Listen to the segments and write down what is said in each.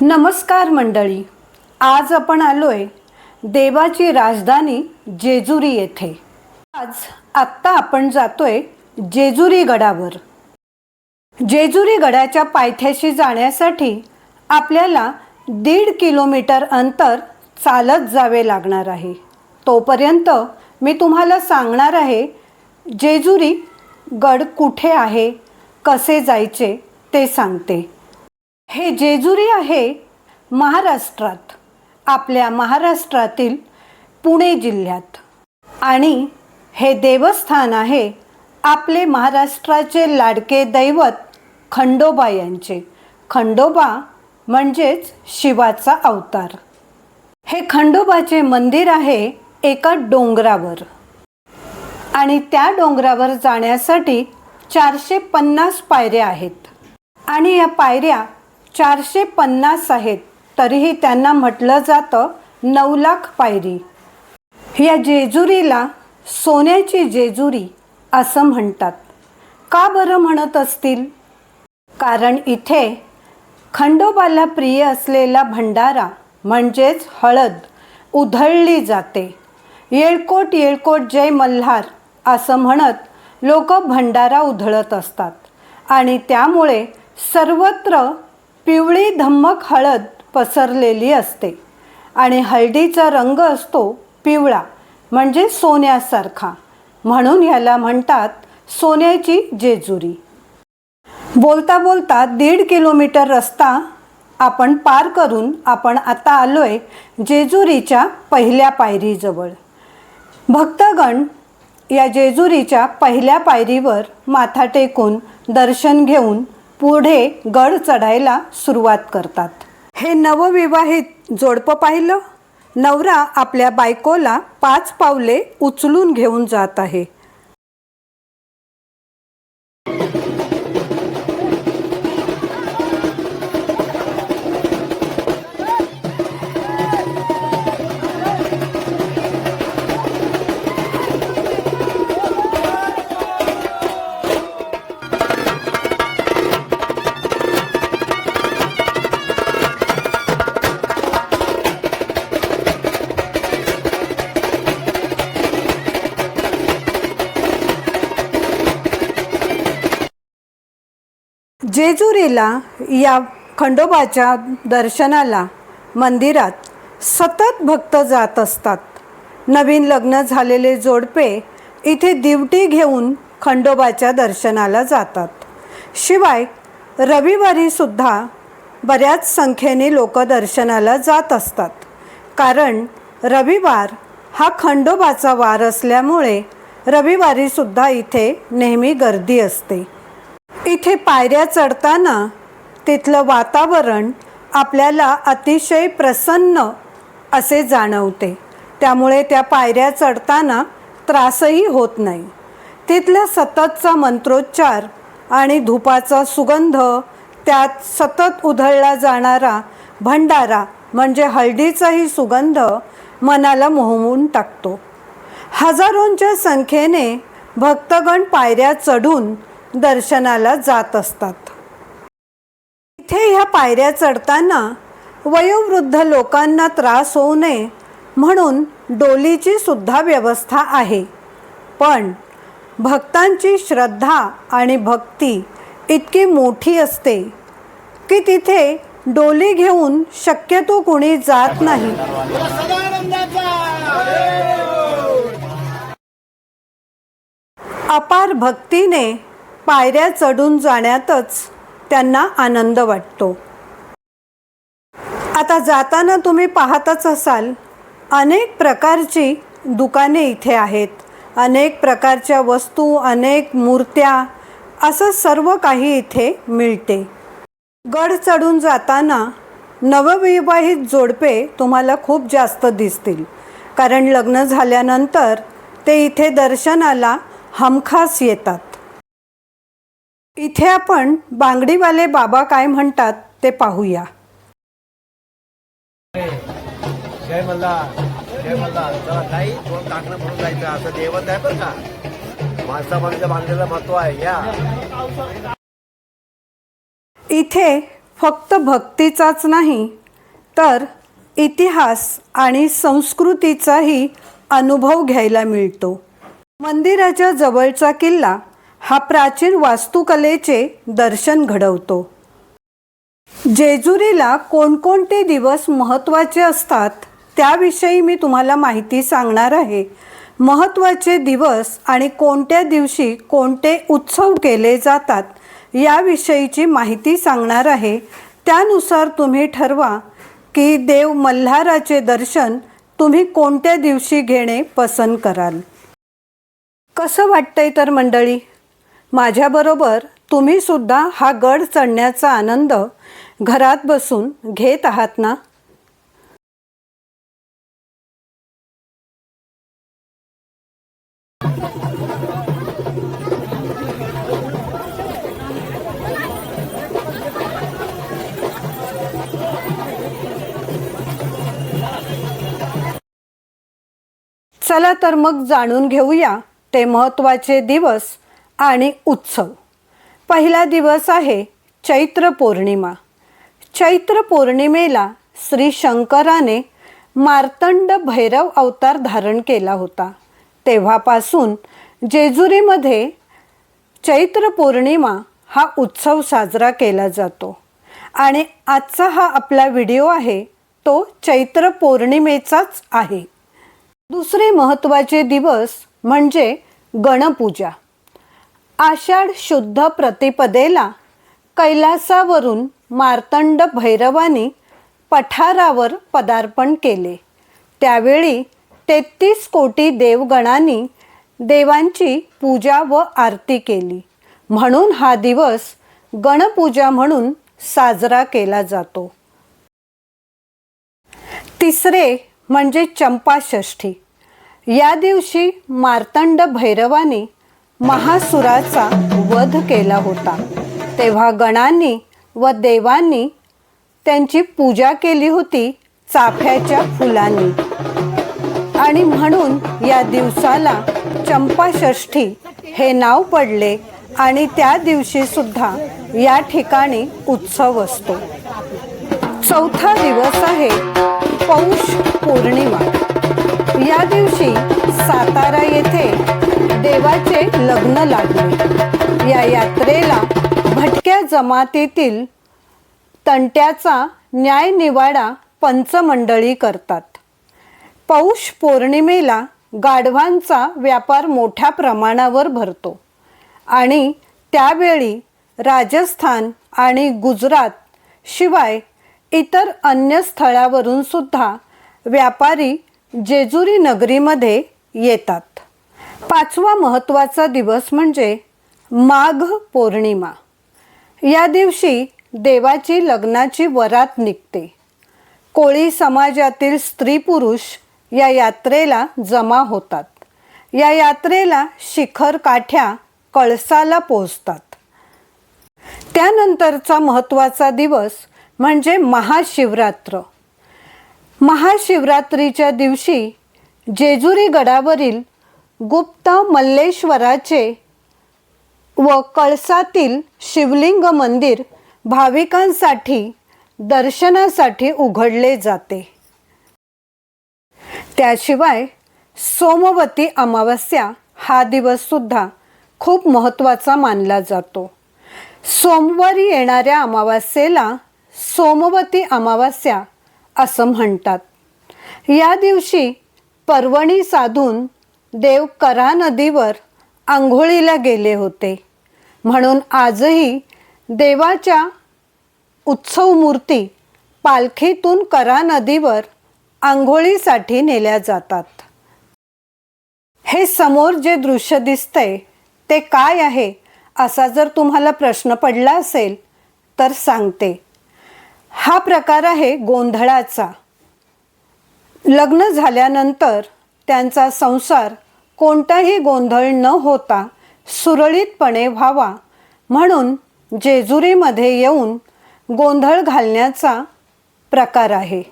नमस्कार मंडळी. आज आपण आलोय देवाची राजधानी जेजुरी येथे. आज आत्ता आपण जातोय जेजुरी गडावर. जेजुरी गडाच्या पायथ्याशी जाण्यासाठी आपल्याला दीड किलोमीटर अंतर चालत जावे लागणार आहे. तोपर्यंत मी तुम्हाला सांगणार आहे जेजुरी गड कुठे आहे कसे जायचे ते सांगते. हे जेजुरी आहे महाराष्ट्रात आपल्या महाराष्ट्रातील पुणे जिल्ह्यात. आणि हे देवस्थान आहे आपले महाराष्ट्राचे लाडके दैवत खंडोबा यांचे. खंडोबा म्हणजेच शिवाचा अवतार. हे खंडोबाचे मंदिर आहे एका डोंगरावर. आणि त्या डोंगरावर जाण्यासाठी चारशे पन्नास पायऱ्या आहेत. आणि या पायऱ्या चारशे पन्नास आहेत. तरीही त्यांना म्हटलं जातं नऊ लाख पायरी. या जेजुरीला सोन्याची जेजुरी असं म्हणतात. का बरं म्हणत असतील? कारण इथे खंडोबाला प्रिय असलेला भंडारा म्हणजेच हळद उधळली जाते. येळकोट येळकोट जय मल्हार असं म्हणत लोक भंडारा उधळत असतात. आणि त्यामुळे सर्वत्र पिवळी धम्मक हळद पसरलेली असते आणि हळदीचा रंग असतो पिवळा म्हणजे सोन्यासारखा. म्हणून ह्याला म्हणतात सोन्याची जेजुरी. बोलता बोलता दीड किलोमीटर रस्ता आपण पार करून आपण आता आलोय जेजुरीच्या पहिल्या पायरीजवळ. भक्तगण या जेजुरीच्या पहिल्या पायरीवर माथा टेकून दर्शन घेऊन पुढे गड चढायला सुरुवात करतात. हे नवविवाहित जोडपं पाहिलं? नवरा आपल्या बायकोला पाच पावले उचलून घेऊन जात आहे. जेजुरीला या खंडोबाच्या दर्शनाला मंदिरात सतत भक्त जात असतात. नवीन लग्न झालेले जोडपे इथे दिवटी घेऊन खंडोबाच्या दर्शनाला जातात. शिवाय रविवारीसुद्धा बऱ्याच संख्येने लोक दर्शनाला जात असतात. कारण रविवार हा खंडोबाचा वार असल्यामुळे रविवारीसुद्धा इथे नेहमी गर्दी असते. इथे पायऱ्या चढताना तिथलं वातावरण आपल्याला अतिशय प्रसन्न असे जाणवते. त्यामुळे त्या पायऱ्या चढताना त्रासही होत नाही. तिथल्या सततचा मंत्रोच्चार आणि धुपाचा सुगंध त्यात सतत उधळला जाणारा भंडारा म्हणजे हळदीचाही सुगंध मनाला मोहवून टाकतो. हजारोंच्या संख्येने भक्तगण पायऱ्या चढून दर्शनाला जात असतात. इथे ह्या पायऱ्या चढताना वयोवृद्ध लोकांना त्रास होऊ नये म्हणून डोलीची सुद्धा व्यवस्था आहे. पण भक्तांची श्रद्धा आणि भक्ती इतकी मोठी असते की तिथे डोली घेऊन शक्यतो कोणी जात नाही. अपार भक्तीने पायऱ्या चढून जाण्यातच त्यांना आनंद वाटतो. आता जाताना तुम्ही पाहतच असाल अनेक प्रकारची दुकाने इथे आहेत. अनेक प्रकारच्या वस्तू अनेक मूर्त्या असं सर्व काही इथे मिळते. गड चढून जाताना नवविवाहित जोडपे तुम्हाला खूप जास्त दिसतील. कारण लग्न झाल्यानंतर ते इथे दर्शनाला हमखास येतात. इथे आपण बांगडीवाले बाबा काय म्हणतात ते पाहूया. जय मल्हार जय मल्हार. चला ताई दोन टाकणं म्हणून जायचं. असं देवत आहे बरं का? माणसा माणसाच्या बांधलेलं महत्त्व आहे या. इथे फक्त भक्तीचाच नाही तर इतिहास आणि संस्कृतीचाही अनुभव घ्यायला मिळतो. मंदिराच्या जवळचा किल्ला हा प्राचीन वास्तुकलेचे दर्शन घडवतो. जेजुरीला कोणकोणते दिवस महत्त्वाचे असतात त्याविषयी मी तुम्हाला माहिती सांगणार आहे. महत्त्वाचे दिवस आणि कोणत्या दिवशी कोणते उत्सव केले जातात याविषयीची माहिती सांगणार आहे. त्यानुसार तुम्ही ठरवा की देव मल्हाराचे दर्शन तुम्ही कोणत्या दिवशी घेणे पसंत कराल. कसं वाटतंय तर मंडळी? माझ्याबरोबर तुम्ही सुद्धा हा गड चढण्याचा आनंद घरात बसून घेत आहात ना? चला तर मग जाणून घेऊया ते महत्त्वाचे दिवस आणि उत्सव. पहिला दिवस आहे चैत्र पौर्णिमा. चैत्र पौर्णिमेला श्री शंकराने मार्तंड भैरव अवतार धारण केला होता. तेव्हापासून जेजुरीमध्ये चैत्र पौर्णिमा हा उत्सव साजरा केला जातो. आणि आजचा हा आपला व्हिडिओ आहे तो चैत्र पौर्णिमेचाच आहे. दुसरे महत्त्वाचे दिवस म्हणजे गणपूजा. आषाढ शुद्ध प्रतिपदेला कैलासावरून मार्तंड भैरवानी पठारावर पदार्पण केले. त्यावेळी तेहतीस कोटी देवगणांनी देवांची पूजा व आरती केली. म्हणून हा दिवस गणपूजा म्हणून साजरा केला जातो. तिसरे म्हणजे चंपाषष्ठी. या दिवशी मार्तंड भैरवानी महासुराचा वध केला होता. तेव्हा गणांनी व देवांनी त्यांची पूजा केली होती चाफ्याच्या फुलांनी. आणि म्हणून या दिवसाला चंपाषष्ठी हे नाव पडले आणि त्या दिवशी सुद्धा या ठिकाणी उत्सव असतो. चौथा दिवस आहे पौष पौर्णिमा. या दिवशी सातारा येथे देवाचे लग्न लागले या यात्रेला भटक्या जमातीतील तंट्याचा न्यायनिवाडा पंचमंडळी करतात. पौष पौर्णिमेला गाढवांचा व्यापार मोठ्या प्रमाणावर भरतो आणि त्यावेळी राजस्थान आणि गुजरात शिवाय इतर अन्य स्थळावरून सुद्धा व्यापारी जेजुरी नगरीमध्ये येतात. पाचवा महत्त्वाचा दिवस म्हणजे माघ पौर्णिमा. या दिवशी देवाची लग्नाची वरात निघते. कोळी समाजातील स्त्री पुरुष या यात्रेला जमा होतात. या यात्रेला शिखर काठ्या कळसाला पोचतात त्यानंतरचा महत्त्वाचा दिवस म्हणजे महाशिवरात्र. महाशिवरात्रीच्या दिवशी जेजुरी गडावरील गुप्त मल्लेश्वराचे व कळसातील शिवलिंग मंदिर भाविकांसाठी दर्शनासाठी उघडले जाते. त्याशिवाय सोमवती अमावस्या हा दिवससुद्धा खूप महत्त्वाचा मानला जातो. सोमवारी येणाऱ्या अमावस्येला सोमवती अमावस्या असं म्हणतात. या दिवशी पर्वणी साधून देव करा नदीवर आंघोळीला गेले होते. म्हणून आजही देवाच्या उत्सव मूर्ती पालखीतून करा नदीवर आंघोळीसाठी नेल्या जातात. हे समोर जे दृश्य दिसतंय ते काय आहे असा जर तुम्हाला प्रश्न पडला असेल तर सांगते. हा प्रकार आहे गोंधळाचा. लग्न झाल्यानंतर त्यांचा संसार कोणताही गोंधळ न होता सुरळीतपणे व्हावा. म्हणून जेजुरीमध्ये येऊन गोंधळ घालण्याचा प्रकार आहे.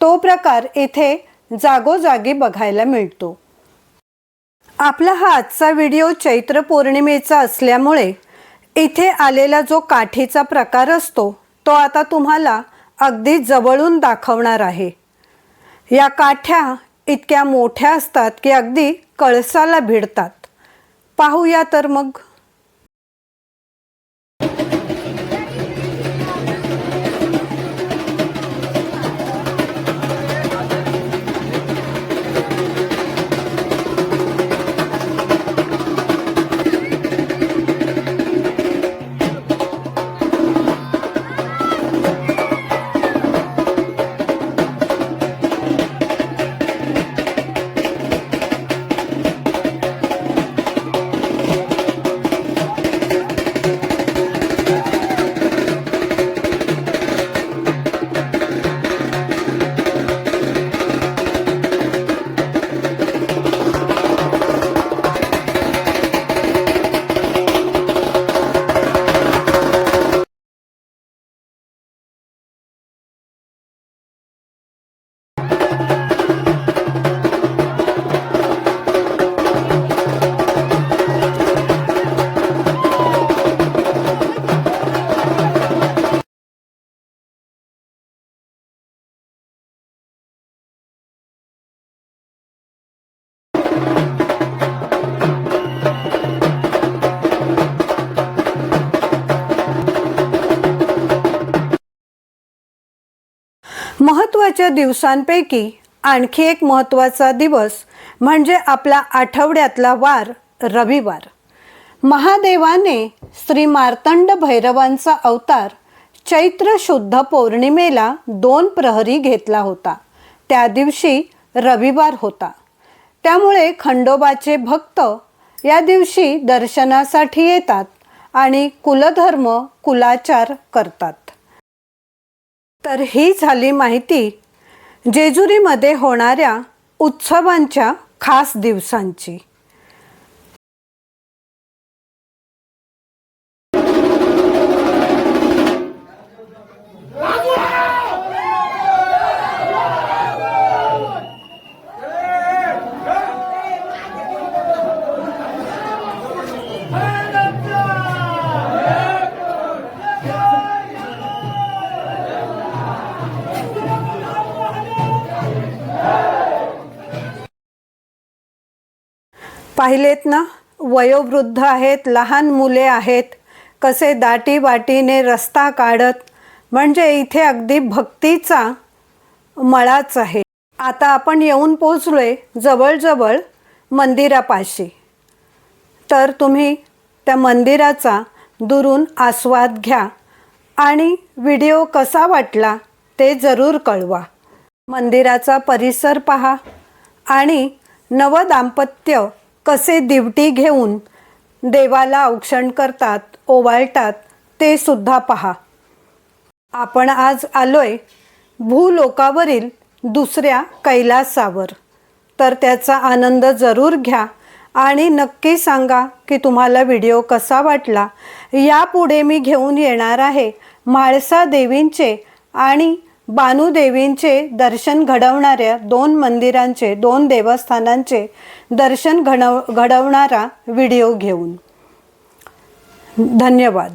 तो प्रकार इथे जागोजागी बघायला मिळतो. आपला हा आजचा व्हिडिओ चैत्र पौर्णिमेचा असल्यामुळे इथे आलेला जो काठीचा प्रकार असतो तो आता तुम्हाला अगदी जवळून दाखवणार आहे. या काठ्या इतक्या मोठ्या असतात की अगदी कळसाला भिडतात. पाहूया तर मग महत्त्वाच्या दिवसांपैकी आणखी एक महत्त्वाचा दिवस म्हणजे आपला आठवड्यातला वार रविवार. महादेवाने श्री मार्तंड भैरवांचा अवतार चैत्र शुद्ध पौर्णिमेला दोन प्रहरी घेतला होता. त्या दिवशी रविवार होता. त्यामुळे खंडोबाचे भक्त या दिवशी दर्शनासाठी येतात आणि कुलधर्म कुलाचार करतात. तर ही झाली माहिती जेजुरीमध्ये होणाऱ्या उत्सवांच्या खास दिवसांची. पाहिलेत ना? वयोवृद्ध आहेत लहान मुले आहेत कसे दाटी वाटीने रस्ता काढत म्हणजे इथे अगदी भक्तीचा मळाच आहे. आता आपण येऊन पोचलोय जवळजवळ मंदिरापाशी. तर तुम्ही त्या मंदिराचा दुरून आस्वाद घ्या आणि व्हिडिओ कसा वाटला ते जरूर कळवा. मंदिराचा परिसर पहा आणि नवदाम्पत्य कसे दिवटी घेऊन देवाला औक्षण करतात ओवाळतात ते सुद्धा पहा. आपण आज आलोय भूलोकावरील दुसऱ्या कैलासावर. तर त्याचा आनंद जरूर घ्या आणि नक्की सांगा की तुम्हाला व्हिडिओ कसा वाटला. यापुढे मी घेऊन येणार आहे म्हाळसा देवींचे आणि बानुदेवींचे दर्शन घडवणाऱ्या दोन मंदिरांचे दोन देवस्थानांचे दर्शन घडव घडवणारा व्हिडिओ घेऊन. धन्यवाद.